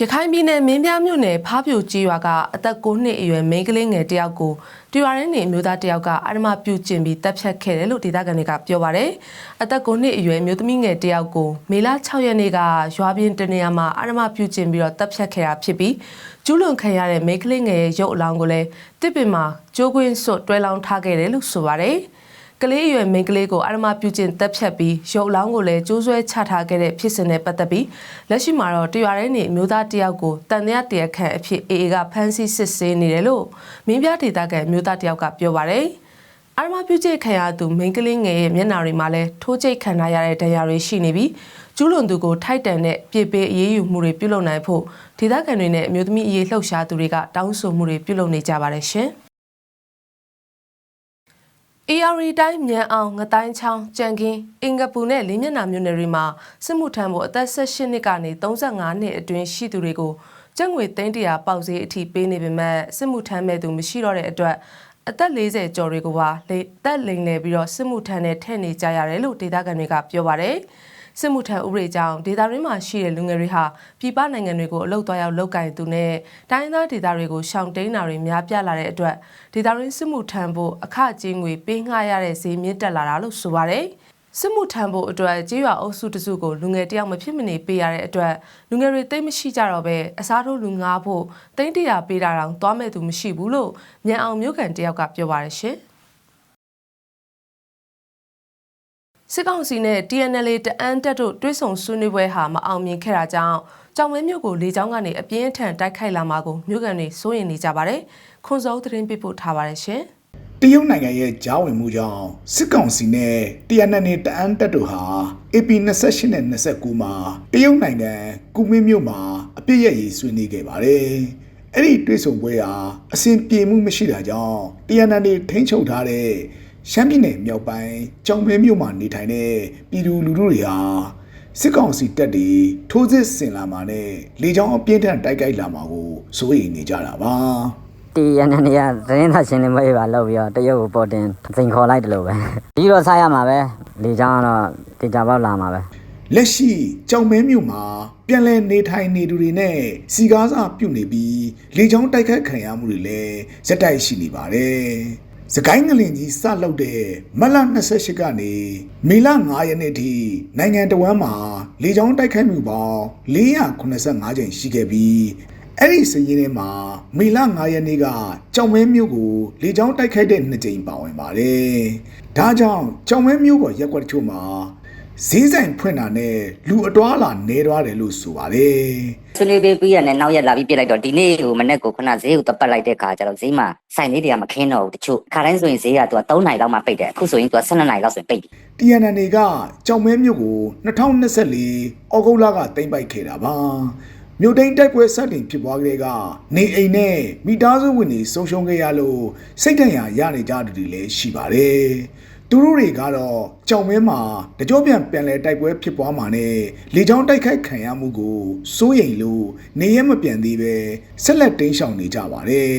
ရခိုင်ပြည်နယ်မင်းပြားမြို့နယ်ဖားပြိုကြီးရွာကအသက်9နှစ်အရွယ်မိန်းကလေးငယ်တယောက်ကိုတရွာရင်းနေအမျိုးသားတယောက်ကအာရမပြုကျင့်ပြီးတပ်ဖြတ်ခဲ့တယ်လို့ဒေသခံတွေကပြောပါရယ်အသက်9နှစ်အရွယ်မျိုးသမီးငယ်တယောက်ကိုမေလ6ရက်နေ့ကရွာပြင်တနေရာမှာအာရမပြုကျင့်ပြီးတော့တပ်ဖြတ်ခဲ့တာဖြစ်ပြီးကျူးလွန်ခံရတဲ့မိန်းကလေးငယ်ရဲ့ရုပ်အလောင်းကိုလည်းတစ်ပင်မှာကျိုးကွင်းစွတ်တွဲလောင်းထားခဲ့တယ်လို့ဆိုပါရယ် ကလေးအရွယ်မိန်းကလေးကိုအာရမပြုကျင့်တက်ဖြတ်ပြီးရုပ်အလောင်းကိုလည်းကျိုးဆွဲချထားခဲ့တဲ့ဖြစ်စဉ်နဲ့ပတ်သက်ပြီးလက်ရှိမှာတော့တရွာရဲနေအမျိုးသားတယောက်ကိုတန်တရားတရားခံအဖြစ် AA ကဖမ်းဆီးစစ်ဆေးနေတယ်လို့မင်းပြဒေသခံအမျိုးသားတယောက်ကပြောပါရယ်အာရမပြုကျင့်ခံရသူမိန်းကလေးငယ်ရဲ့မျက်နှာတွေမှာလည်းထိုးကျိတ်ခံထားရတဲ့ဒဏ်ရာတွေရှိနေပြီးကျူးလွန်သူကိုထိုက်တန်တဲ့ပြစ်ပေးအရေးယူမှုတွေပြုလုပ်နိုင်ဖို့ဒေသခံတွေနဲ့အမျိုးသမီးအရေးလှုပ်ရှားသူတွေကတောင်းဆိုမှုတွေပြုလုပ်နေကြပါတယ်ရှင်။ AR တိုင်းမြန်အောင်ငတိုင်းချောင်းကြံကင်းအင်္ဂပူနဲ့လေးမျက်နှာမြို့နယ်တွေမှာစစ်မှုထမ်းဖို့အသက်18နှစ်ကနေ35နှစ်အတွင်းရှိသူတွေကိုကျပ်ငွေ300ပေါက်ဈေးအထိပေးနေပေမဲ့စစ်မှုထမ်းမဲ့သူမရှိတော့တဲ့အတွက်အသက်40ကျော်တွေကိုပါလက်သက်လိမ်လည်ပြီးတော့စစ်မှုထမ်းနဲ့ထည့်နေကြရတယ်လို့ဒေသခံတွေကပြောပါတယ်။ စစ်မှုထမ်းဥပဒေကြောင့်ဒေသရင်းမှာရှိတဲ့လူငယ်တွေဟာပြည်ပနိုင်ငံတွေကိုအလုပ်သွားရောက်လုပ်ကင်သူနဲ့တိုင်းသားဒေသတွေကိုရှောင်တိန်တာတွေများပြားလာတဲ့အတွက်ဒေသရင်းစစ်မှုထမ်းဖို့အခကြေးငွေပေးငှားရတဲ့ဈေးမြင့်တက်လာတာလို့ဆိုပါတယ်။စစ်မှုထမ်းဖို့အတွက်ကြေးရွာအုပ်စုတစုကိုလူငယ်တယောက်မဖြစ်မနေပေးရတဲ့အတွက်လူငယ်တွေတိတ်မရှိကြတော့ပဲအစားထိုးလူငါးဖို့တိတ်တရာပေးတာတောင်သွားမဲ့သူမရှိဘူးလို့မြန်အောင်မျိုးကန်တယောက်ကပြောပါတယ်ရှင်။ စစ်ကောင်စီနဲ့ TNL တအန်းတက်တို့တွဲဆုံဆွေးနွေးပွဲဟာမအောင်မြင်ခဲ့တာကြောင့်ကြောင်မဲမြို့ကိုလေကြောင်းကနေအပြင်းထန်တိုက်ခိုက်လာမှာကိုမြို့ကန်တွေစိုးရိမ်နေကြပါတယ်။ခွန်စောသတင်းပေးပို့ထားပါတယ်ရှင်။တရုတ်နိုင်ငံရဲ့ကြားဝင်မှုကြောင့်စစ်ကောင်စီနဲ့တရနနေတအန်းတပ်တို့ဟာ AP 28နဲ့29မှာတရုတ်နိုင်ငံကုမင်းမြို့မှာအပြစ်ရရေးဆွေးနွေးခဲ့ပါတယ်။အဲ့ဒီတွေ့ဆုံပွဲဟာအစဉ်ပြေမှုမရှိတာကြောင့်တရနနေထိန်းချုပ်ထားတဲ့ ရှမ်းပြည်နယ်မြောက်ပိုင်းကြောင်မဲမြို့မှာနေထိုင်တဲ့ပြည်သူလူထုတွေဟာစစ်ကောင်စီတပ်တွေထိုးစစ်ဆင်လာမှာနဲ့လေကြောင်းအပြင်းထန်တိုက်ခိုက်လာမှာကိုစိုးရိမ်နေကြတာပါ။တီရန်နေရသတင်းသာရှင်းလင်းပွဲပါလုပ်ပြီးတော့တရုတ်ကိုပေါ်တင်စိန်ခေါ်လိုက်တယ်လို့ပဲပြီးတော့စားရမှာပဲလေချောင်းကတော့တေချာပေါက်လာမှာပဲလက်ရှိကြောင်မဲမြို့မှာပြန်လည်နေထိုင်နေသူတွေနဲ့စီကားစားပြုတ်နေပြီးလေချောင်းတိုက်ခတ်ခံရမှုတွေလည်းဇက်တိုက်ရှိနေပါတယ်။ စကိုင်းငလင်ကြီးစလောက်တဲ့မတ်လ28ကနေမေလ9ရက်နေ့ထိနိုင်ငံတော်ဝန်မှာလေချောင်းတိုက်ခိုက်မှုပေါင်း485ကြိမ်ရှိခဲ့ပြီးအဲ့ဒီစည်ရင်းထဲမှာမေလ9ရက်နေ့ကကြောင်မဲမြို့ကိုလေချောင်းတိုက်ခိုက်တဲ့နှစ်ကြိမ်ပါဝင်ပါတယ်။ဒါကြောင့်ကြောင်မဲမြို့ပေါ်ရက်ကွက်တချို့မှာ ဈေးဆိုင်ဖွင့်တာနဲ့လူအတွားလာနေသွားတယ်လို့ဆိုပါတယ်။ဆွေးနွေးပေးပြီးရတဲ့နောက်ရက်လာပြီးပြစ်လိုက်တော့ဒီနေ့ဟိုမနေ့ကခုနဈေးကိုတပတ်လိုက်တဲ့ခါကျတော့ဈေးမှာစိုင်လေးတွေကမခင်းတော့ဘူးတချို့ခါတိုင်းဆိုရင်ဈေးကသူက3နိုင်လောက်မှပိတ်တယ်အခုဆိုရင်သူက12နိုင်လောက်ဆိုရင်ပိတ်တယ် TNN ကကြောင်မဲမြို့ကို2024ဩဂုတ်လကတင်ပိုက်ခဲ့တာပါမြို့တိန်တိုက်ပွဲစတင်ဖြစ်ပွားခဲ့တဲ့ကနေအိမ်နဲ့မိသားစုဝင်တွေဆုံးရှုံးခဲ့ရလို့စိတ်ဒဏ်ရာရနေကြသူတွေလည်းရှိပါတယ် သူတို့တွေကတော့ကြောင်မဲမှာတကြောပြန်ပြန်လဲတိုက်ပွဲဖြစ်ပွားမှာနဲ့လေချောင်းတိုက်ခိုက်ခံရမှုကိုစိုးရိမ်လို့နေရမပြန်သေးပဲဆက်လက်တင်းရှောင်နေကြပါတယ်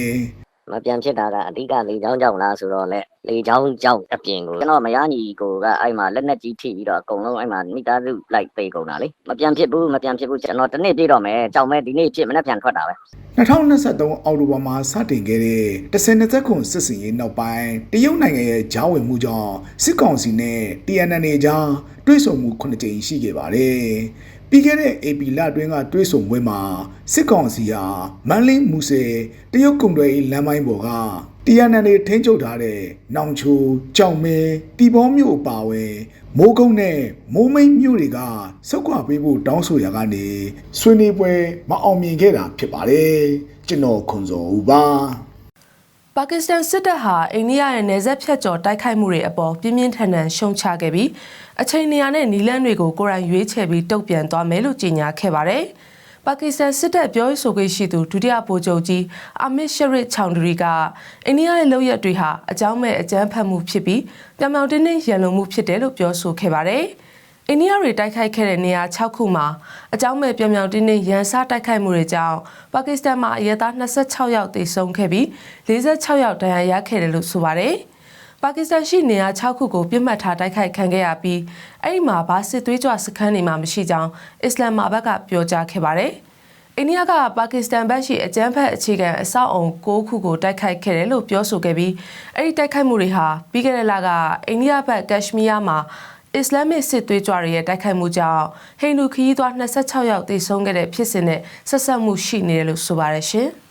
မပြန်ဖြစ်တာကအဓိကလေချောင်းကြောင့်လားဆိုတော့လေလေချောင်းကြောင့်အပြင်ကိုကျွန်တော်မရညီကိုကအဲ့မှာလက်နက်ကြီးထိပြီးတော့အကုန်လုံးအဲ့မှာမိသားစုလိုက်ပေကုန်တာလေမပြန်ဖြစ်ဘူးမပြန်ဖြစ်ဘူးကျွန်တော်တနေ့ပြည့်တော့မယ်ကြောင်မဲဒီနေ့ဖြစ်မနေ့ပြန်ထွက်တာပဲ 2023အောက်တိုဘာမှာစတင်ခဲ့တဲ့10ခုစစ်စင်ရေးနောက်ပိုင်းတရုတ်နိုင်ငံရဲ့ဂျားဝင်မှုကြောင့်စစ်ကောင်စီနဲ့ TNN ကြားတွဲဆုံမှု9ကြိမ်ရှိခဲ့ပါတယ်။ပြီးခဲ့တဲ့ AP လအတွင်းကတွဲဆုံပွဲမှာစစ်ကောင်စီဟာမန်လင်းမူဆယ်တရုတ်ကုံတွေလမ်းပိုင်းပေါ်က TNN ထိန်းချုပ်ထားတဲ့နောင်ချိုကြောင်မဲတီဘောမြို့အပါအဝင် မိုးကုတ်နဲ့မိုးမိတ်မြို့တွေကစုတ်ခွာပေးဖို့တောင်းဆိုရာကနေဆွေးနွေးပွဲမအောင်မြင်ခဲ့တာဖြစ်ပါတယ်ကျွန်တော်ခွန်စောဦးပါပါကစ္စတန်စစ်တပ်ဟာအိန္ဒိယရဲ့နယ်စပ်ဖြတ်ကျော်တိုက်ခိုက်မှုတွေအပေါ်ပြင်းပြင်းထန်ထန်ရှုံချခဲ့ပြီးအချိန်နေရာနဲ့နီလန်းတွေကိုကိုယ်တိုင်ရွေးချယ်ပြီးတုံ့ပြန်သွားမယ်လို့ကြေညာခဲ့ပါတယ်။ ပါကစ္စတန်စစ်တပ်ပြောရေးဆိုခွင့်ရှိသူဒုတိယဗိုလ်ချုပ်ကြီးအာမစ်ရှရစ်ချောင်ဒရီကအိန္ဒိယရဲ့လုပ်ရက်တွေဟာအကြောင်းမဲ့အကြမ်းဖက်မှုဖြစ်ပြီးပြောင်ပြောင်တင်းတင်းရန်လုံမှုဖြစ်တယ်လို့ပြောဆိုခဲ့ပါတယ်။အိန္ဒိယတွေတိုက်ခိုက်ခဲ့တဲ့နေရာ6ခုမှာအကြောင်းမဲ့ပြောင်ပြောင်တင်းတင်းရန်စားတိုက်ခိုက်မှုတွေကြောင့်ပါကစ္စတန်မှာအရဲသား26ယောက်သေဆုံးခဲ့ပြီး46ယောက်ဒဏ်ရာရခဲ့တယ်လို့ဆိုပါတယ်။ ပါကစ္စတန်ရှိနေရာ6ခုကိုပြစ်မှတ်ထားတိုက်ခိုက်ခံခဲ့ရပြီးအဲ့ဒီမှာဘာစစ်သွေးကြွစခန်းတွေမှမရှိကြောင်းအစ္စလမ်မာဘတ်ကပြောကြားခဲ့ပါတယ်။အိန္ဒိယကပါကစ္စတန်ဘက်ရှိအကြမ်းဖက်အခြေခံအဆောက်အုံ၉ခုကိုတိုက်ခိုက်ခဲ့တယ်လို့ပြောဆိုခဲ့ပြီးအဲ့ဒီတိုက်ခိုက်မှုတွေဟာပြီးခဲ့တဲ့လကအိန္ဒိယဘက်ကက်ရှမီးယားမှာအစ္စလာမစ်စစ်သွေးကြွတွေရဲ့တိုက်ခိုက်မှုကြောင့်ဟိန္ဒူခရီးသွား26ယောက်သေဆုံးခဲ့တဲ့ဖြစ်စဉ်နဲ့ဆက်ဆက်မှုရှိနေတယ်လို့ဆိုပါတယ်ရှင်။